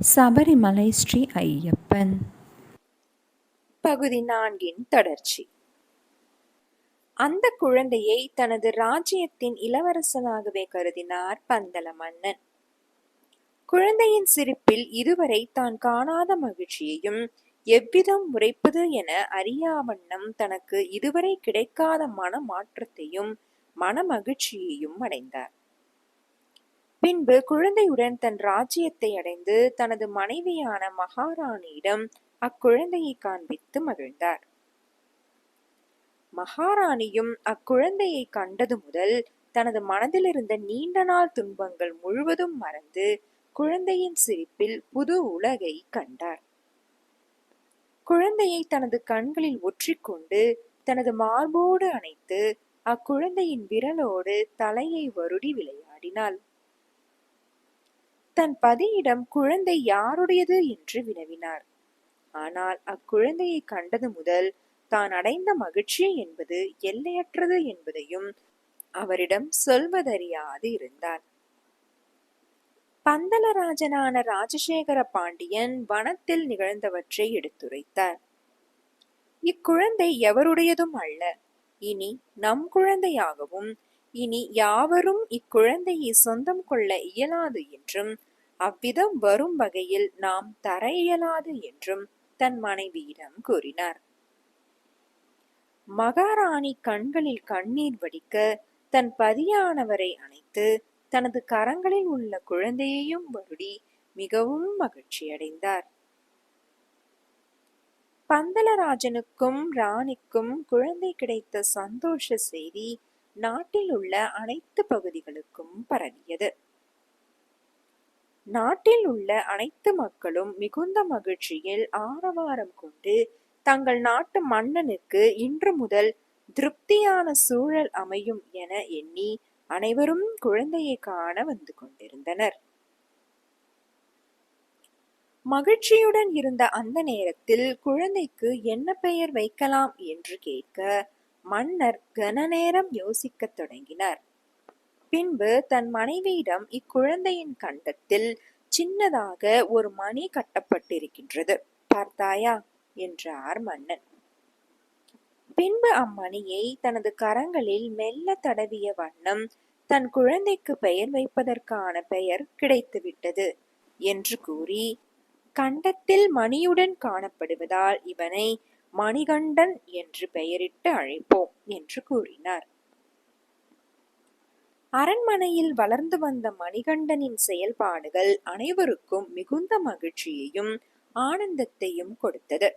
சபரிமலை ஸ்ரீ ஐயப்பன். பகுதி நான்கின் தொடர்ச்சி. அந்த குழந்தையை தனது ராஜ்யத்தின் இளவரசனாகவே கருதினார் பந்தல மன்னன் குழந்தையின் சிரிப்பில் இதுவரை தான் காணாத மகிழ்ச்சியையும் எவ்விதம் உரைப்பது என அறியாவண்ணம் தனக்கு இதுவரை கிடைக்காத மன மாற்றத்தையும் மன மகிழ்ச்சியையும் அடைந்தார். பின்பு குழந்தையுடன் தன் ராஜ்யத்தை அடைந்து தனது மனைவியான மகாராணியிடம் அக்குழந்தையை காண்பித்து மகிழ்ந்தார். மகாராணியும் அக்குழந்தையை கண்டது முதல் தனது மனதில் இருந்த நீண்ட நாள் துன்பங்கள் முழுவதும் மறந்து குழந்தையின் சிரிப்பில் புது உலகை கண்டார். குழந்தையை தனது கண்களில் ஒற்றிக்கொண்டு தனது மார்போடு அணைத்து அக்குழந்தையின் விரலோடு தலையை வருடி விளையாடினாள். தன் பதியிடம் குழந்தை யாருடையது என்று வினவினார். ஆனால் அக்குழந்தையை கண்டது முதல் தான் அடைந்த மகிழ்ச்சி என்பது எல்லையற்றது என்பதையும் அவரிடம் சொல்வதறியாது இருந்தார். பந்தலராஜனான ராஜசேகர பாண்டியன் வனத்தில் நிகழ்ந்தவற்றை எடுத்துரைத்தார். இக்குழந்தை எவருடையதும் அல்ல. இனி நம் குழந்தையாகவும் இனி யாவரும் இக்குழந்தையை சொந்தம் கொள்ள இயலாது என்றும் அவ்விதம் வரும் வகையில் நாம் தர இயலாது என்றும் தன் மனைவியிடம் கூறினார். மகாராணி கண்களில் கண்ணீர் வடிக்க தன் பதியானவரை அணைத்து தனது கரங்களில் உள்ள குழந்தையையும் வருடி மிகவும் மகிழ்ச்சியடைந்தார். பந்தலராஜனுக்கும் ராணிக்கும் குழந்தை கிடைத்த சந்தோஷ செய்தி நாட்டில் உள்ள அனைத்து பகுதிகளுக்கும் பரவியது. நாட்டில் உள்ள அனைத்து மக்களும் மிகுந்த மகிழ்ச்சியில் ஆரவாரம் கொண்டு தங்கள் நாட்டு மன்னனுக்கு இன்று முதல் திருப்தியான சூழல் அமையும் என எண்ணி அனைவரும் குழந்தையை காண வந்து கொண்டிருந்தனர். மகிழ்ச்சியுடன் இருந்த அந்த நேரத்தில் குழந்தைக்கு என்ன பெயர் வைக்கலாம் என்று கேட்க மன்னர் கன நேரம் யோசிக்கத் தொடங்கினார். பின்பு தன் மனைவியிடம் இக்குழந்தையின் கண்டத்தில் சின்னதாக ஒரு மணி கட்டப்பட்டிருக்கின்றது. பார்த்தாயா? என்றார் மன்னன். பின்பு அம்மணியை தனது கரங்களில் மெல்ல தடவிய வண்ணம் தன் குழந்தைக்கு பெயர் வைப்பதற்கான பெயர் கிடைத்துவிட்டது என்று கூறி கண்டத்தில் மணியுடன் காணப்படுவதால் இவனை மணிகண்டன் என்று பெயரிட்டு அழைப்போம் என்று கூறினார். அரண்மனையில் வளர்ந்து வந்த மணிகண்டனின் செயல்பாடுகள் அனைவருக்கும் மிகுந்த மகிழ்ச்சியையும் ஆனந்தத்தையும் கொடுத்தது.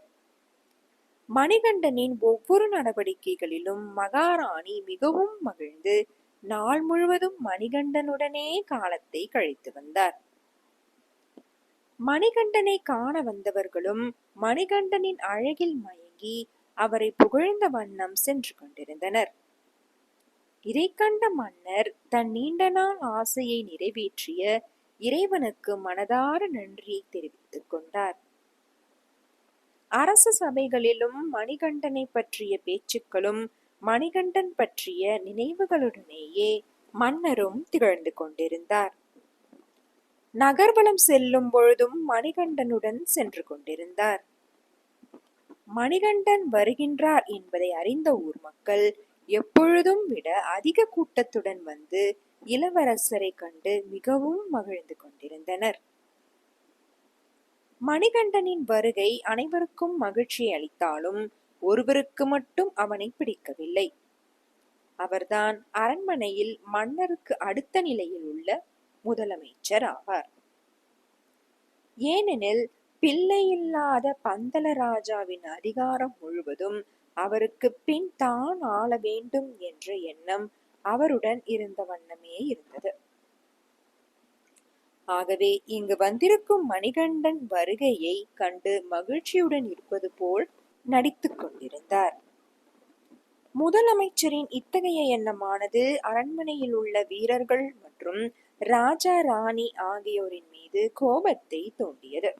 மணிகண்டனின் ஒவ்வொரு நடவடிக்கைகளிலும் மகாராணி மிகவும் மகிழ்ந்து நாள் முழுவதும் மணிகண்டனுடனே காலத்தை கழித்து வந்தார். மணிகண்டனை காண வந்தவர்களும் மணிகண்டனின் அழகில் மயங்கி அவரை புகழ்ந்த வண்ணம் சென்று கொண்டிருந்தனர். இதை கண்ட மன்னர் தன் நீண்ட நாள் ஆசையை நிறைவேற்றிய இறைவனுக்கு மனதார நன்றியை தெரிவித்துக் கொண்டார். அரச சபைகளிலும் மணிகண்டனை பற்றிய பேச்சுக்களும் மணிகண்டன் பற்றிய நினைவுகளுடனேயே மன்னரும் திகழ்ந்து கொண்டிருந்தார். நகர்வலம் செல்லும் பொழுதும் மணிகண்டனுடன் சென்று கொண்டிருந்தார். மணிகண்டன் வருகின்றார் என்பதை அறிந்த ஊர் மக்கள் எப்பொழுதும் விட அதிக கூட்டத்துடன் வந்து இளவரசரை கண்டு மிகவும் மகிழ்ந்து கொண்டிருந்தனர். மணிகண்டனின் வருகை அனைவருக்கும் மகிழ்ச்சி அளித்தாலும் ஒருவருக்கு மட்டும் அவனை பிடிக்கவில்லை. அவர்தான் அரண்மனையில் மன்னருக்கு அடுத்த நிலையில் உள்ள முதலமைச்சர் ஆவார். ஏனெனில் பிள்ளையில்லாத பந்தலராஜாவின் அதிகாரம் முழுவதும் அவருக்கு பின் தான் ஆள வேண்டும் என்ற எண்ணம் அவருடன் இருந்த வண்ணமே இருந்தது. ஆகவே இங்கு வந்திருக்கும் மணிகண்டன் வருகையை கண்டு மகிழ்ச்சியுடன் இருப்பது போல் நடித்துக் கொண்டிருந்தார். முதலமைச்சரின் இத்தகைய எண்ணமானது அரண்மனையில் உள்ள வீரர்கள் மற்றும் ராஜா ராணி ஆகியோரின் மீது கோபத்தை தூண்டியது.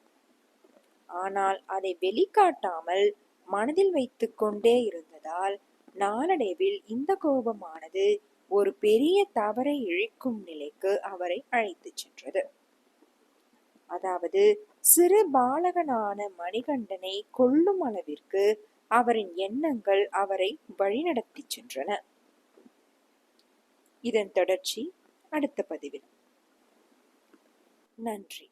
ஆனால் அதை வெளிக்காட்டாமல் மனதில் வைத்து கொண்டே இருந்ததால் நாளடைவில் இந்த கோபமானது ஒரு பெரிய தவறை இழிக்கும் நிலைக்கு அவரை அழைத்துச் சென்றது. அதாவது சிறு பாலகனான மணிகண்டனை கொல்லும் அளவிற்கு அவரின் எண்ணங்கள் அவரை வழிநடத்திச் சென்றன. இதன் தொடர்ச்சி அடுத்த பதிவில். நன்றி.